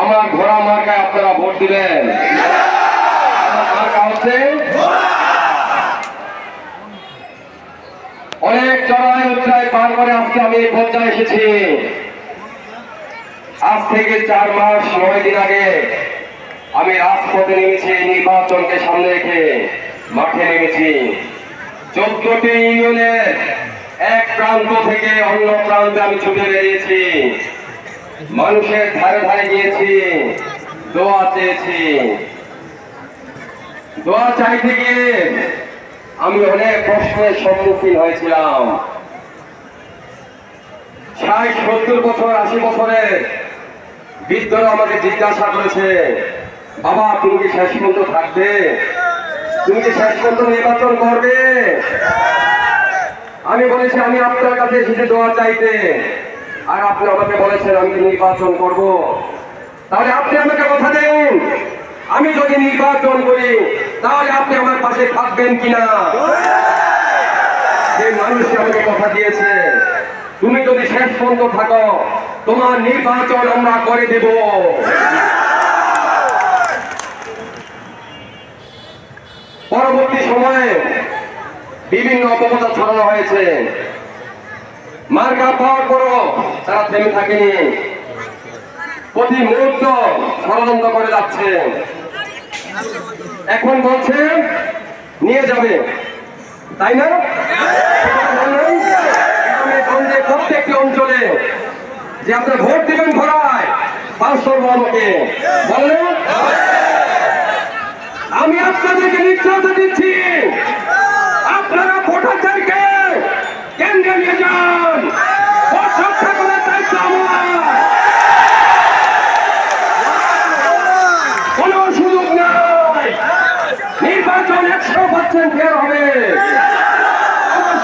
আমার ঘোড়া মার্কায় আপনারা ভোট দিবেন। মার্কা অনেক চড়াই উচ্চায় পার করে আজকে আমি এই পর্যায়ে এসেছি। আজ থেকে চার মাস, নয় দিন আগে আমি রাজপথে নেমেছি, নির্বাচনকে সামনে রেখে মাঠে নেমেছি। চোদ্দটি ইউনিয়নের এক প্রান্ত থেকে অন্য প্রান্তে আমি ছুটে বেরিয়েছি। মানুষের ধারে ধারে গিয়েছি, দোয়া চেয়েছি। দোয়া চাইতে গিয়ে আমি অনেক প্রশ্নের সম্মুখীন হয়েছিলাম। ষাট, সত্তর বছর, আশি বছরে বৃদ্ধরা আমাকে জিজ্ঞাসা করেছে, বাবা, তুমি কি শেষ পর্যন্ত থাকবে? তুমি কি শেষ পর্যন্ত নির্বাচন করবে? আমি বলেছি, আমি আপনার কাছে এসেছি দোয়া চাইতে। আর আপনি আমাকে বলেছেন আমি নির্বাচন করব। তাহলে আপনি আমাকে কথা দেন। আমি যদি নির্বাচন করি, তাহলে আপনি আমার পাশে থাকবেন কিনা? যে মানুষ আমাকে কথা দিয়েছে, তুমি যদি শেষ পর্যন্ত থাকো, তোমার নির্বাচন আমরা করে দেব। পরবর্তী সময়ে বিভিন্ন অপপ্রচার ছড়ানো হয়েছে। মার্কা পাওয়ার পরও তারা থেমে থাকেনি। প্রতি মুহূর্ত ষড়যন্ত্র করে যাচ্ছে। এখন বলছে, নিয়ে যাবে। তাই না? প্রত্যেকটি অঞ্চলে যে আপনি ভোট দিবেন ঘোড়ায় পাঁচ করব আমাকে। বললেন আমি আপনাদেরকে নিশ্চয়তা দিচ্ছি। আপনারা ভোটারদেরকে কেন্দ্রে নিয়ে যান।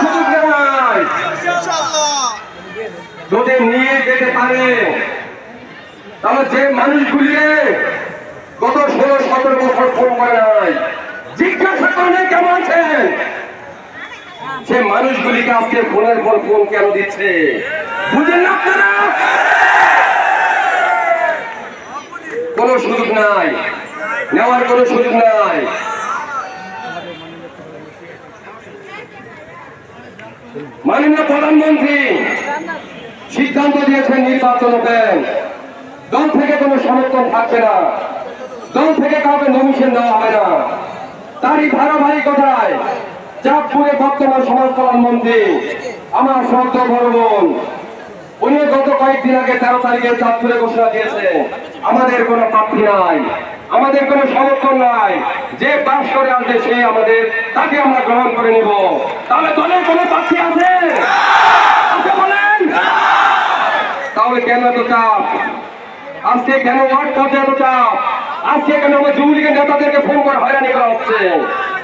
সুযোগ নাই। যদি নিয়ে যেতে পারে, তাহলে যে মানুষগুলি গত ষোলো সতেরো বছর ফোন করে নাই, জিজ্ঞাসা করলে কেমন আছেন? সে মানুষগুলিকে আজকে ফোনের পর ফোন কেন দিচ্ছে? বুঝেন আপনারা? কোনো সুযোগ নাই। নেওয়ার কোনো সুযোগ নাই। মাননীয় প্রধানমন্ত্রী। সিদ্ধান্ত দিয়েছেন নির্বাচন দেন দল থেকে কোনো সমর্থন থাকবে না। দল থেকে কাউকে নমিশন দেওয়া হবে না। তারই ধারাবাহিকতায় চাঁদপুরে বর্তমান সমাজ কল্যাণ মন্ত্রী, আমার শব্দ বড় উনি গত কয়েকদিন আগে তেরো তারিখে চাঁদপুরে ঘোষণা দিয়েছে, আমাদের কোনো প্রার্থী নাই, আমাদের কোনো সমর্থন নাই, যে পাশ করে আসবে সে আমাদের, তাকে আমরা গ্রহণ করে নিব। তাহলে দলের কোনো প্রার্থী আছে? আছে বলেন। তাহলে কেন এত চাপ? আজকে কেন ওয়ার্ড পর্যায়ে এত চাপ? আজকে কেন আমার যুবলীগের নেতাদেরকে ফোন করে হয়রানি করা হচ্ছে?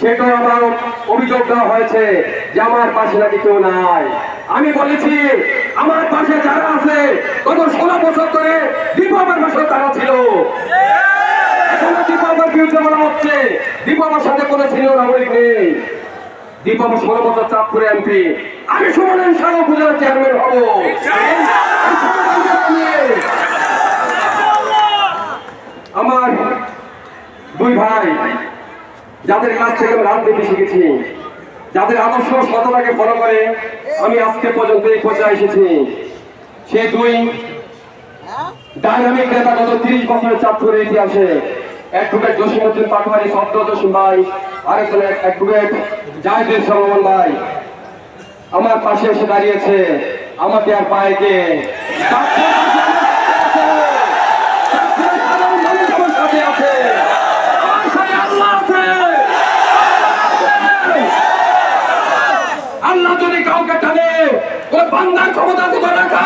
সেটাও আমার অভিযোগ দেওয়া হয়েছে যে আমার পাশে নাকি কেউ নাই। আমি বলেছি, আমার পাশে যারা আছে, গত ষোলো বছর ধরে দীপাবলির বছর তারা ছিল। এখনও দীপাবলির বিরুদ্ধে বলা হচ্ছে। দীপাবলির সাথে কোনো সিনিয়র নাগরিক নেই। ষোলো বছর চাঁদপুরে এমপি। আমি সুমন সারা উপজেলার চেয়ারম্যান হব আমার দুই ভাই যাদের কাছ থেকে রাজনীতি শিখেছি। যাদের আদর্শ সততাকে ফলো করে আমি আজকে পর্যন্ত এই পর্যায়ে এসেছি। সে দুই ডাইনামিক নেতা গত তিরিশ বছরের চাঁদপুরের ইতিহাসে। অ্যাডভোকেট জসিমুদ্দিন পাটোয়ারি শব্দ জসিম ভাই, আরেকজন অ্যাডভোকেট জাহিদুল সলমন ভাই। আমার পাশে এসে দাঁড়িয়েছে, আমাকে আর পায়ে কে সাথে আছে আমার সাথে আল্লাহ আছে আল্লাহ যদি কাউকে টানে ওই বান্দার ক্ষমতা তো রাখা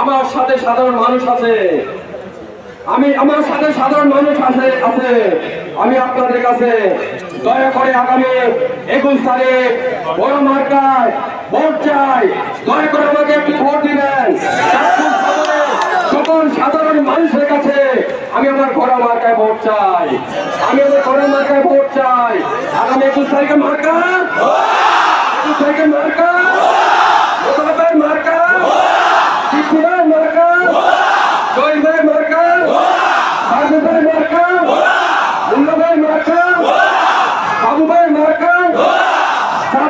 আমার সাথে সাধারণ মানুষ আছে। আমি আমার সাথে সাধারণ মানুষ আছে আছে। আমি আপনাদের কাছে দয়া করে আগামী একুশ তারিখ বড় মার্কায় ভোট চাই। দয়া করে আমাকে একটু ভোট দিবেন। সকল সাধারণ মানুষের কাছে আমি আমার ঘোড়া মার্কায় ভোট চাই। আমি আমার ঘোড়া মার্কায় ভোট চাই। আগামী একুশ তারিখে মার্কা? একুশ তারিখে মার্কা মোতাবের মার্কা ত্রিপুরার মার্কা জয়ভাই মার্কা বাবুভাই মার্কা মুন্নাভাই মার্কা বাবুভাই মার্কা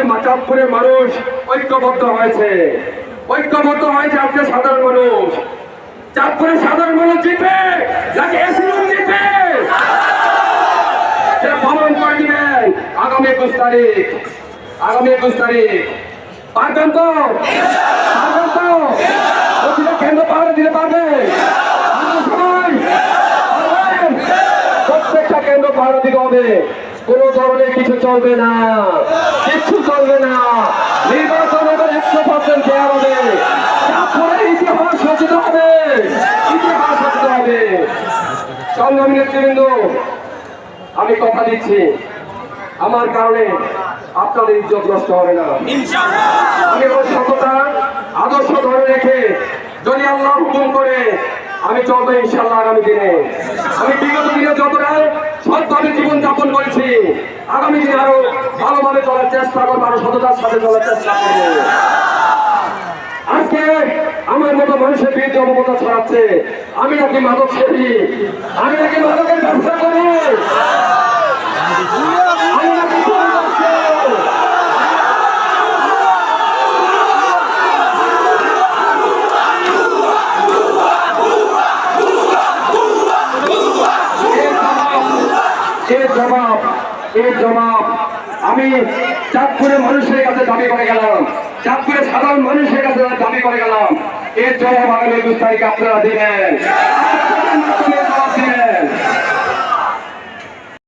আজকে মা- চাঁদপুরের মানুষ ঐক্যবদ্ধ হয়েছে। ঐক্যবদ্ধ হয়েছে আজকে সাধারণ মানুষ। চাঁদপুরের সাধারণ মানুষ জিতবে নাকি এসিলুম জিতবে। সেটা করে দিবেন আগামী একুশ তারিখ। আগামী একুশ তারিখ। পারবেন তো পারবেন তো কেন্দ্র পাহাড়ে দিতে পারবে? প্রত্যেকটা কেন্দ্র পাহাড়ে দিতে হবে। কোনো কিছু চলবে না। কিচ্ছু চলবে না। নির্বাচন এবার একশো পার্সেন্ট দেওয়া হবে। তারপরে ইতিহাস রচিত হবে। ইতিহাস রচিত হবে। সংগ্রামী নেতৃবৃন্দ আমি কথা দিচ্ছি। আমার কারণে আপনাদের ইজ্জত নষ্ট হবে না। আমি আমার সততা আদর্শ ধরে রেখে যদি আল্লাহ হুকুম করে আমি চলবো ইনশাল্লাহ আগামী দিনে। আমি বিগত দিনে যতটা সৎভাবে জীবন যাপন করেছি আগামী দিনে আরও ভালোভাবে চলার চেষ্টা করব, আরও সততার সাথে চলার চেষ্টা করব আজকে আমার মতো মানুষের বিরুদ্ধে অবমতা ছড়াচ্ছে, আমি নাকি মাদক সেবী আমি নাকি মাদকের ব্যবসা করি। জবাব এর জবাব আমি চাঁদপুরের মানুষের কাছে দাবি করে গেলাম। চাঁদপুরে সাধারণ মানুষের কাছে দাবি করে গেলাম। এর জবাব আগামী একুশ তারিখে আপনারা দিবেন।